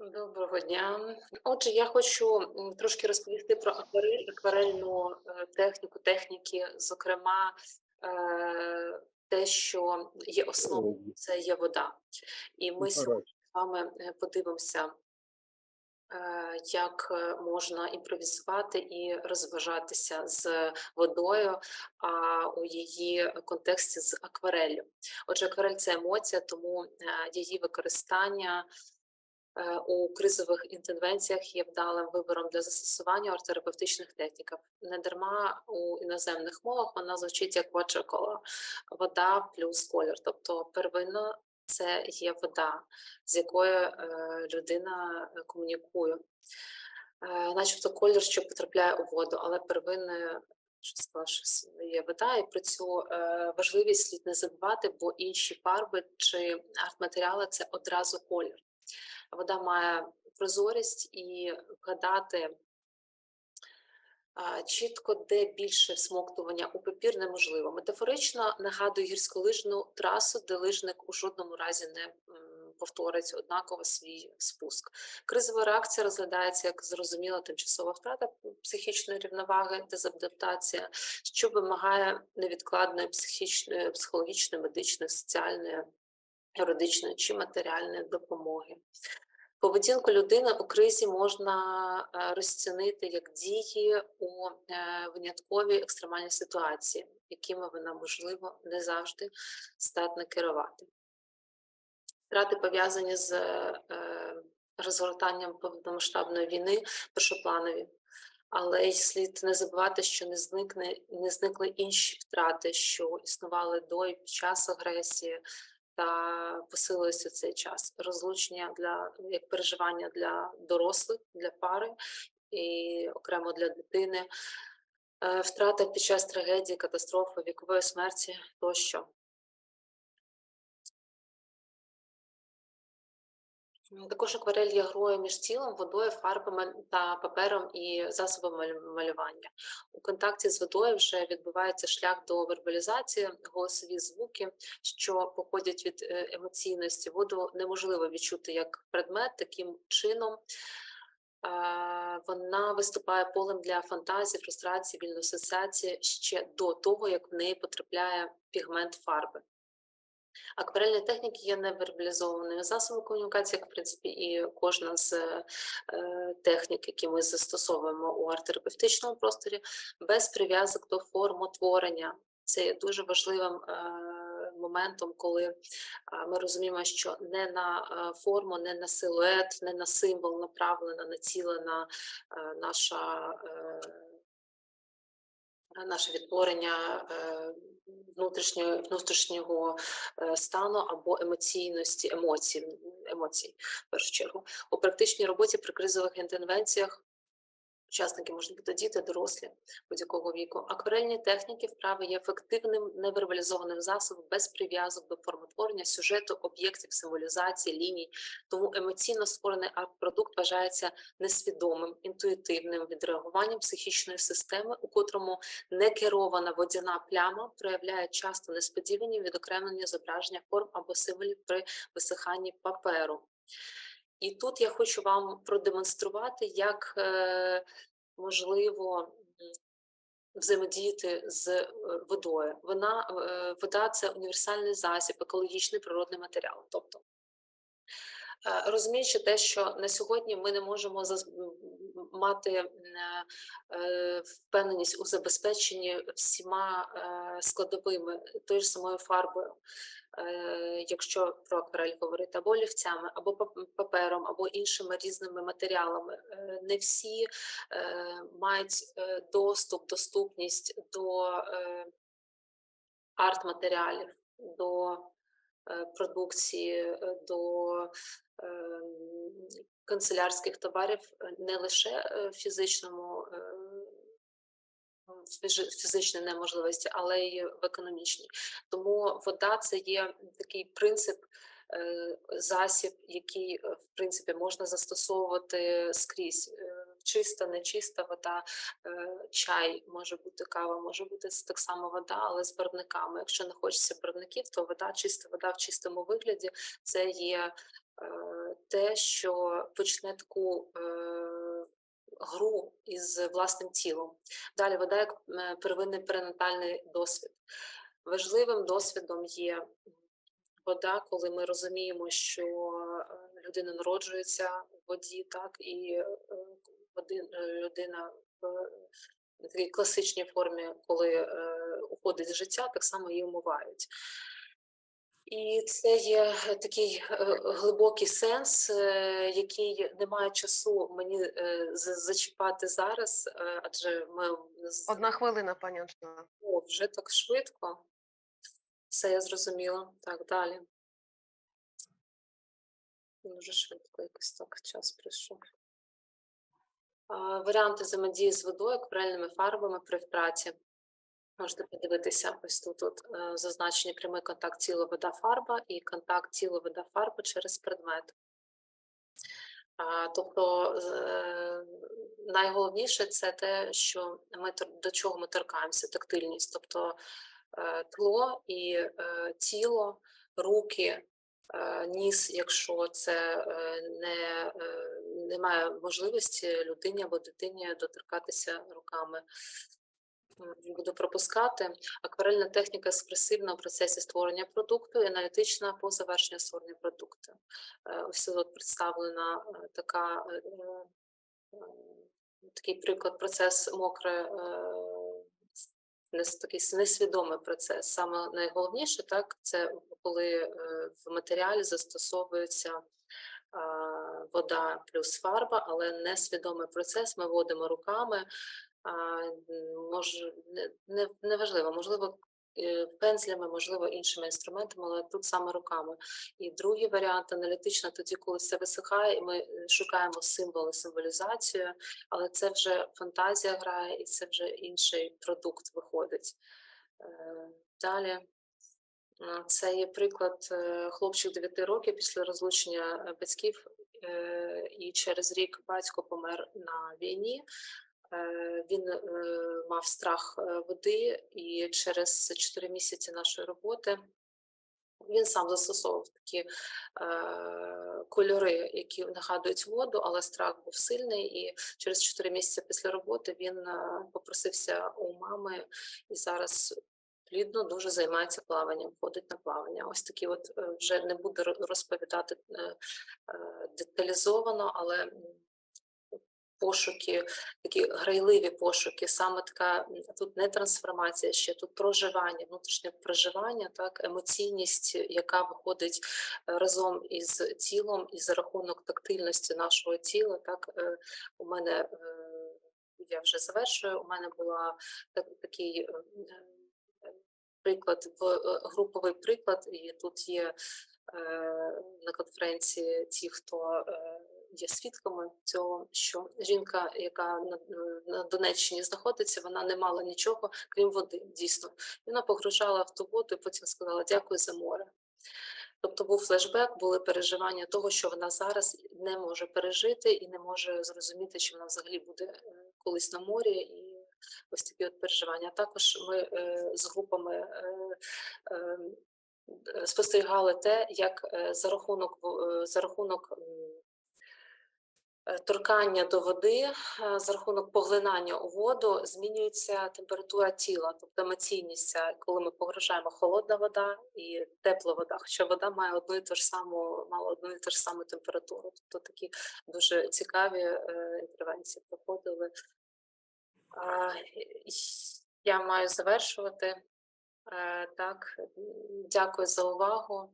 Доброго дня. Отже, я хочу трошки розповісти про акварель, акварельну е, техніку, техніки, зокрема, е, те, що є основою, це є вода. І ми сьогодні з вами е, подивимося, як можна імпровізувати і розважатися з водою, а у її контексті з аквареллю. Отже, акварель це емоція, тому її використання у кризових інтервенціях є вдалим вибором для застосування арт-терапевтичних технік. Недарма у іноземних мовах вона звучить як watercolor – вода плюс колір. Тобто первинно це є вода, з якою е, людина е, комунікує. Е, начебто колір, що потрапляє у воду, але первинною що сказала, що є вода, і про цю е, важливість слід не забувати, бо інші фарби чи арт-матеріали це одразу колір. Вода має прозорість і вгадати чітко, де більше всмоктування у папір неможливо. Метафорично нагадує гірськолижну трасу, де лижник у жодному разі не повторить однаково свій спуск. Кризова реакція розглядається як зрозуміла тимчасова втрата психічної рівноваги, дезадаптація, що вимагає невідкладної психічної, психологічної, медичної, соціальної, юридичної чи матеріальної допомоги. Поведінку людини у кризі можна е, розцінити як дії у е, винятковій екстремальній ситуації, якими вона, можливо, не завжди здатна керувати. Втрати пов'язані з е, розгортанням повномасштабної війни першопланові, але й слід не забувати, що не зникне не зникли інші втрати, що існували до і під час агресії, та посилилося цей час. Розлучення для як переживання для дорослих, для пари і окремо для дитини, е, втрата під час трагедії, катастрофи, вікової смерті тощо. Також акварель є грою між тілом, водою, фарбами та папером і засобами малювання. У контакті з водою вже відбувається шлях до вербалізації, голосові звуки, що походять від е, емоційності. Воду неможливо відчути як предмет, таким чином. Вона виступає полем для фантазії, фрустрації, вільної асоціації ще до того, як в неї потрапляє пігмент фарби. Акварельні техніки є невербалізованими засобами комунікації, як в принципі і кожна з е, технік, які ми застосовуємо у арт-терапевтичному просторі, без прив'язок до формотворення. Це є дуже важливим е, моментом, коли е, ми розуміємо, що не на е, форму, не на силует, не на символ направлена, націлена е, наша. Наше відтворення е, внутрішнього, внутрішнього е, стану або емоційності, емоцій, емоцій, в першу чергу. У практичній роботі при кризових інтервенціях учасники можуть бути діти, дорослі будь-якого віку. Акварельні техніки вправи є ефективним невербалізованим засобом без прив'язок до формотворення сюжету, об'єктів, символізації, ліній. Тому емоційно створений арт-продукт вважається несвідомим, інтуїтивним відреагуванням психічної системи, у котрому некерована водяна пляма проявляє часто несподівані відокремлені зображення форм або символів при висиханні паперу. І тут я хочу вам продемонструвати, як е, можливо взаємодіяти з е, водою. Вона, е, вода це універсальний засіб, екологічний природний матеріал. Тобто, Розуміючи те, що на сьогодні ми не можемо мати е, впевненість у забезпеченні всіма е, складовими тою ж самою фарбою, е, якщо про акварель говорити, або олівцями, або пап- папером, або іншими різними матеріалами. Не всі мають доступ, доступність до арт-матеріалів, до продукції, е, до канцелярських товарів е, не лише в фізичному е, фізичній неможливості, але й в економічній. Тому вода це є такий принцип. е, Засіб, який е, в принципі можна застосовувати скрізь. Чиста, нечиста вода, е, чай може бути кава, може бути так само вода, але з барвниками. Якщо не хочеться барвників, то вода, чиста вода в чистому вигляді це є е, те, що почне таку е, гру із власним тілом. Dалі вода як первинний перинатальний досвід. Важливим досвідом є вода, коли ми розуміємо, що людина народжується в воді, так і е, води- е, людина в такій класичній формі, коли е, уходить з життя, так само її вмивають. І це є е, такий е, глибокий сенс, е, який немає часу мені е, зачіпати зараз, е, адже ми Одна хвилина, пані Анжела. О, вже так швидко. Все я зрозуміла. Так, далі. Дуже швидко якось так час прийшов. Варіанти взаємодії з водою, акварельними фарбами при праці. Можете подивитися ось тут, тут е, зазначені прямий контакт тіло вода фарба і контакт тіло вода фарба через предмет. Тобто е, найголовніше це те, що ми до чого ми торкаємося, тактильність, тобто е, тло і тіло, руки, ніс, якщо це не, немає можливості людині або дитині доторкатися руками. Буду пропускати. Акварельна техніка експресивна в процесі створення продукту і аналітична по завершенню створення продукту. Е, Ось тут представлена е, така, е, такий приклад, процес мокре, такий несвідомий процес. Саме найголовніше, так, це коли в матеріалі застосовується вода плюс фарба, але несвідомий процес ми вводимо руками. А, м, не, не, неважливо, можливо, е, пензлями, можливо, іншими інструментами, але тут саме руками. І другий варіант аналітично, тоді, коли все висихає, і ми е, шукаємо символи, символізацію, але це вже фантазія грає, і це вже інший продукт виходить. Е, Далі. Це є приклад хлопчик 9 років після розлучення батьків, і через рік батько помер на війні. Е, Він е, мав страх е, води, і через 4 місяці нашої роботи він сам застосовував такі е, кольори, які нагадують воду, але страх був сильний. І через 4 місяці після роботи він е, попросився у мами і зараз плідно дуже займається плаванням, ходить на плавання. Ось такі, от е, вже не буду розповідати е, е, деталізовано, але пошуки, такі грайливі пошуки, саме така тут не трансформація, ще тут проживання, внутрішнє проживання, так, емоційність, яка виходить разом із тілом і за рахунок тактильності нашого тіла. Так, у мене я вже завершую. У мене була так, такий приклад, в е, груповий приклад, і тут є е, на конференції ті, хто е, є свідками цього, що жінка, яка на, Донеччині знаходиться, вона не мала нічого, крім води, дійсно. Вона погружала в ту воду і потім сказала дякую за море. Тобто був флешбек, були переживання того, що вона зараз не може пережити і не може зрозуміти, що вона взагалі буде колись на морі, і ось такі от переживання. Також ми е, з групами е, е, спостерігали те, як за рахунок за рахунок. Торкання до води за рахунок поглинання у воду змінюється температура тіла, тобто емоційність, коли ми погружаємо холодна вода і тепла вода. Хоча вода має одну і ту ж саму, мала одну і ту ж саму температуру. Тобто такі дуже цікаві інтервенції проходили. Я маю завершувати. Е, Так, дякую за увагу.